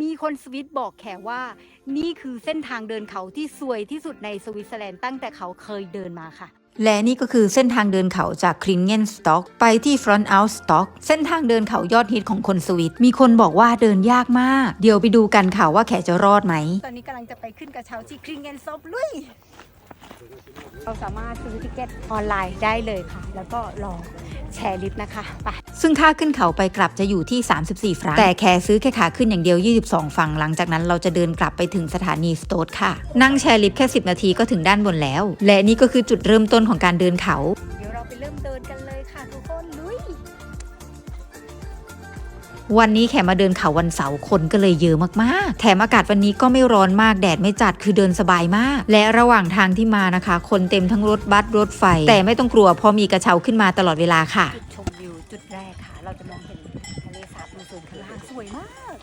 มีคนสวิตบอกแขว่า นี่คือเส้นทางเดินเขาที่สวยที่สุดในสวิตเซอร์แลนด์ตั้งแต่เขาเคยเดินมาค่ะ และนี่ก็คือเส้นทางเดินเขาจากคลินเกนสต็อกไปที่ฟรอนต์เอาสต็อกเส้นทางเดินเขายอดฮิตของคนสวิต มีคนบอกว่าเดินยากมาก เดี๋ยวไปดูกันค่ะว่าแขจะรอดไหม ตอนนี้กำลังจะไปขึ้นกระเช้าที่คริงเกนซอบลุยเราสามารถซื้อติเกตออนไลน์ได้เลยค่ะ แล้วก็รอแชร์ลิฟต์นะคะไป ซึ่งค่าขึ้นเขาไปกลับจะอยู่ที่ 34 ฟรังแต่แค่ซื้อแค่ขาขึ้นอย่างเดียว 22 ฟังหลังจากนั้นเราจะเดินกลับไปถึงสถานีสโตทค่ะ นั่งแชร์ลิฟต์แค่ 10 นาทีก็ถึงด้านบนแล้ว และนี่ก็คือจุดเริ่มต้นของการเดินเขา เดี๋ยวเราไปเริ่มเดินกันเลยค่ะทุกคนลุยวันนี้แขมาเดินเขาวันเสาร์คนก็เลยเยอะมากๆ แถมอากาศวันนี้ก็ไม่ร้อนมากแดดไม่จัดคือเดินสบายมาก และระหว่างทางที่มานะคะ คนเต็มทั้งรถบัสรถไฟ แต่ไม่ต้องกลัวเพราะมีกระเช้าขึ้นมาตลอดเวลาค่ะ เราจะมองเห็นทะเลสาบสูงข้างล่างสวยมาก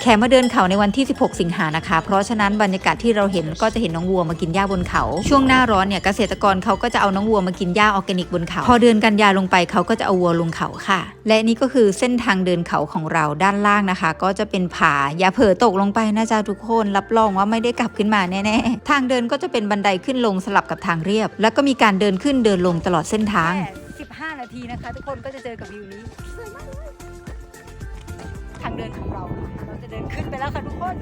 แขมาเดินเขาในวันที่ 16 สิงหานะคะ เพราะฉะนั้นบรรยากาศที่เราเห็นก็จะเห็นน้องวัวมากินหญ้าบนเขา ช่วงหน้าร้อนเนี่ยเกษตรกรเขาก็จะเอาน้องวัวมากินหญ้าออร์แกนิกบนเขา พอเดินกันยาลงไปเขาก็จะเอาวัวลงเขาค่ะ และนี่ก็คือเส้นทางเดินเขาของเราด้านล่างนะคะ ก็จะเป็นผาอย่าเผลอตกลงไปนะจ๊ะทุกคน รับรองว่าไม่ได้กลับขึ้นมาแน่ๆทางเดินก็จะเป็นบันไดขึ้นลงสลับกับทางเรียบ แล้วก็มีการเดินขึ้นเดินลงตลอดเส้นทาง 5 นาทีนะคะ ทุกคนก็จะเจอกับวิวนี้ทางเดินของเราค่ะเราจะเดินขึ้นไปแล้วค่ะทุกคน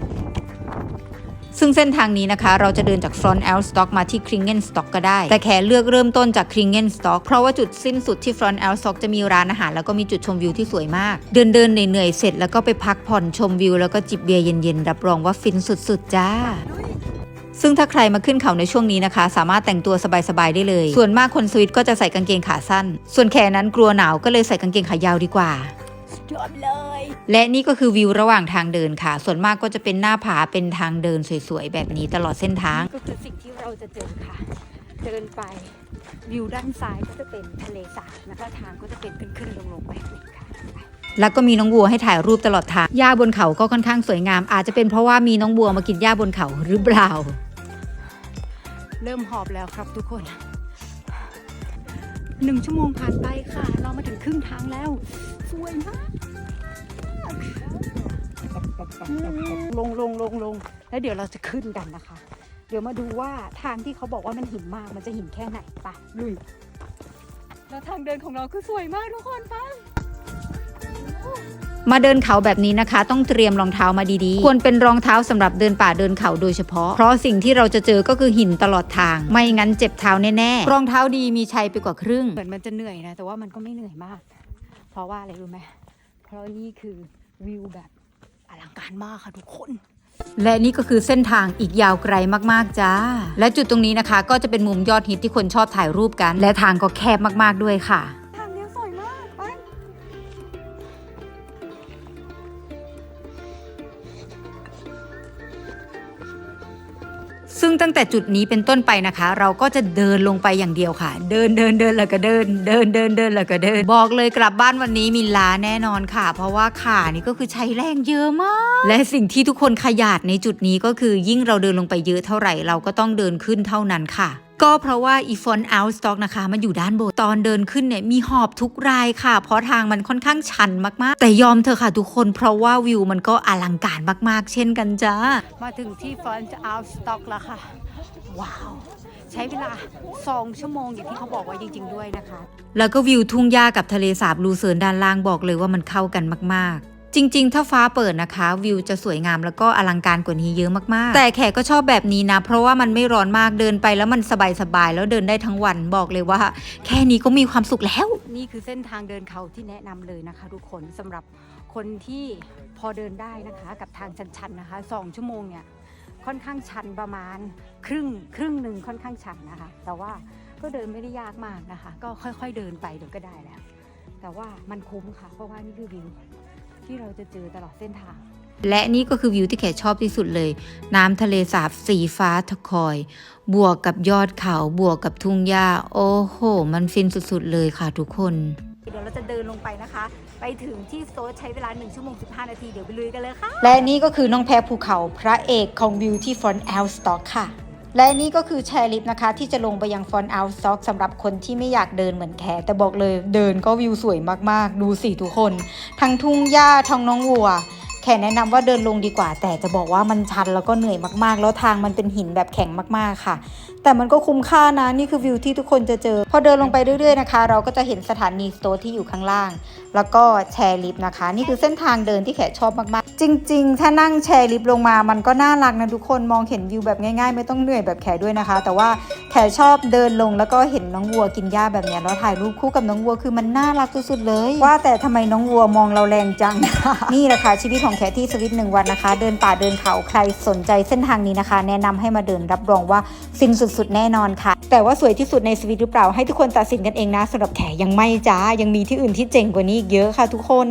ซึ่งเส้นทางนี้นะคะ เราจะเดินจาก Front L Stock มาที่ Kringen Stock ก็ได้ แต่แค่เลือกเริ่มต้นจาก Kringen Stock เพราะว่าจุดสิ้นสุดที่ Front L Stock จะมีร้านอาหารแล้วก็มีจุดชมวิวที่สวยมาก เดินเดินเหนื่อยๆเสร็จแล้วก็ไปพักผ่อนชมวิว แล้วก็จิบเบียร์เย็นๆรับรองว่าฟินสุดๆจ้า ซึ่งถ้าใครมาขึ้นเขาในช่วงนี้นะคะ สามารถแต่งตัวสบายๆได้เลย ส่วนมากคนสวิตก็จะใส่กางเกงขาสั้น ส่วนแขนั้นกลัวหนาวก็เลยใส่กางเกงขายาวดีกว่ายอดเลยและนี่ก็คือวิวระหว่างทางเดินค่ะ ส่วนมากก็จะเป็นหน้าผาเป็นทางเดินสวยๆแบบนี้ตลอดเส้นทาง ก็คือสิ่งที่เราจะเจอค่ะ เดินไปวิวด้านซ้ายก็จะเป็นทะเลสาบนะคะทางก็จะเป็นขึ้นๆลงๆแบบนี้ค่ะไปแล้วก็มีน้องวัวให้ถ่ายรูปตลอดทางหญ้าบนเขาก็ค่อนข้างสวยงาม อาจจะเป็นเพราะว่ามีน้องวัวมากินหญ้าบนเขาหรือเปล่า เริ่มหอบแล้วครับทุกคนหนึ่งชั่วโมงผ่านไปค่ะ เรามาถึงครึ่งทางแล้ว สวยมากลงลงลงลงแล้วเดี๋ยวเราจะขึ้นกันนะคะ เดี๋ยวมาดูว่าทางที่เขาบอกว่ามันหินมากมันจะหินแค่ไหนไปลุยแล้วทางเดินของเราคือสวยมากทุกคนฟัง มาเดินเขาแบบนี้นะคะ ต้องเตรียมรองเท้ามาดีๆ ควรเป็นรองเท้าสำหรับเดินป่าเดินเขาโดยเฉพาะ เพราะสิ่งที่เราจะเจอก็คือหินตลอดทาง ไม่งั้นเจ็บเท้าแน่ๆ รองเท้าดีมีชัยไปกว่าครึ่ง เหมือนมันจะเหนื่อยนะ แต่ว่ามันก็ไม่เหนื่อยมาก เพราะว่าอะไรรู้ไหมเพราะนี่คือวิวแบบอลังการมากค่ะทุกคนและนี่ก็คือเส้นทางอีกยาวไกลมากๆจ้า และจุดตรงนี้นะคะ ก็จะเป็นมุมยอดฮิตที่คนชอบถ่ายรูปกัน และทางก็แคบมากๆด้วยค่ะ ซึ่งตั้งแต่จุดนี้เป็นต้นไปนะคะ เราก็จะเดินลงไปอย่างเดียวค่ะ เดินเดินเดินแล้วก็เดิน เดินเดินเดินแล้วก็เดิน บอกเลยกลับบ้านวันนี้มีล้าแน่นอนค่ะ เพราะว่าขานี่ก็คือใช้แรงเยอะมาก และสิ่งที่ทุกคนขยาดในจุดนี้ก็คือยิ่งเราเดินลงไปเยอะเท่าไหร่เราก็ต้องเดินขึ้นเท่านั้นค่ะ ก็เพราะว่าอีฟอนเอาสต็อกนะคะ มันอยู่ด้านบนตอนเดินขึ้นเนี่ยมีหอบทุกรายค่ะ เพราะทางมันค่อนข้างชันมากๆ แต่ยอมเธอะค่ะทุกคนเพราะว่าวิวมันก็อลังการมากๆ เช่นกันจ้า มาถึงที่ Front Out Stock แล้วค่ะ ว้าวใช้เวลา 2 ชั่วโมงอย่างที่เขาบอกไว้จริง ๆ ด้วยนะคะ แล้วก็วิวทุ่งหญ้ากับทะเลสาบลูเซิร์นด้านล่างบอกเลยว่ามันเข้ากันมาก ๆ จริง ๆ ถ้าฟ้าเปิดนะคะ วิวจะสวยงามแล้วก็อลังการกว่านี้เยอะมากๆ แต่แขกก็ชอบแบบนี้นะ เพราะว่ามันไม่ร้อนมากเดินไปแล้วมันสบายๆแล้วเดินได้ทั้งวันบอกเลยว่า แค่นี้ก็มีความสุขแล้ว นี่คือเส้นทางเดินเขาที่แนะนำเลยนะคะ ทุกคนสำหรับคนที่พอเดินได้นะคะ กับทางชันๆนะคะ2ชั่วโมงเนี่ยค่อนข้างชันประมาณครึ่งครึ่งหนึ่งค่อนข้างชันนะคะ แต่ว่าก็เดินไม่ได้ยากมากนะคะ ก็ค่อยๆเดินไปเดี๋ยวก็ได้แล้ว แต่ว่ามันคุ้มค่ะ เพราะว่านี่คือวิว ที่เราจะเจอตลอดเส้นทาง และนี่ก็คือวิวที่แขกชอบที่สุดเลย น้ำทะเลสาบสีฟ้าทะคอย บวกกับยอดเขาบวกกับทุ่งหญ้า โอ้โห มันฟินสุดๆเลยค่ะทุกคนเดี๋ยวเราจะเดินลงไปนะคะ ไปถึงที่โซนใช้เวลา 1 ชั่วโมง 15 นาที เดี๋ยวไปลุยกันเลยค่ะ และนี่ก็คือน้องแพรภูเขาพระเอกของวิวที่ฟอนต์แอลสต็อกค่ะ และนี่ก็คือแชร์ลิฟต์นะคะ ที่จะลงไปยังฟอนเอาซ็อกสำหรับคนที่ไม่อยากเดินเหมือนแขแต่บอกเลยเดินก็วิวสวยมากๆ ดูสิทุกคน ทั้งทุ่งหญ้าทั้งน้องวัว แขแนะนำว่าเดินลงดีกว่า แต่จะบอกว่ามันชันแล้วก็เหนื่อยมากๆ แล้วทางมันเป็นหินแบบแข็งมากๆค่ะ แต่มันก็คุ้มค่านะนี่คือวิวที่ทุกคนจะเจอ พอเดินลงไปเรื่อยๆนะคะ เราก็จะเห็นสถานีสโตร์ที่อยู่ข้างล่าง แล้วก็แชร์ลิฟต์นะคะ นี่คือเส้นทางเดินที่แขกชอบมากๆ จริง ๆ ถ้านั่งแชร์ลิฟต์ลงมา มันก็น่ารักนะทุกคนมองเห็นวิวแบบง่ายๆ ไม่ต้องเหนื่อยแบบแขด้วยนะคะ แต่ว่าแขชอบเดินลงแล้วก็เห็นน้องวัวกินหญ้าแบบนี้แล้วถ่ายรูปคู่กับน้องวัวคือมันน่ารักสุดๆเลย ว่าแต่ทำไมน้องวัวมองเราแรงจัง นี่แหละค่ะชีวิตของแคที่สวิตหนึ่งวันนะคะ เดินป่าเดินเขาใครสนใจเส้นทางนี้นะคะ แนะนำให้มาเดินรับรองว่าฟินสุดๆ แน่นอนค่ะ แต่ว่าสวยที่สุดในสวิตหรือเปล่าให้ทุกคนตัดสินกันเองนะสำหรับแขยังไม่จ้ายังมีที่อื่นที่เจ๋งกว่านี้อีกเยอะค่ะทุกคน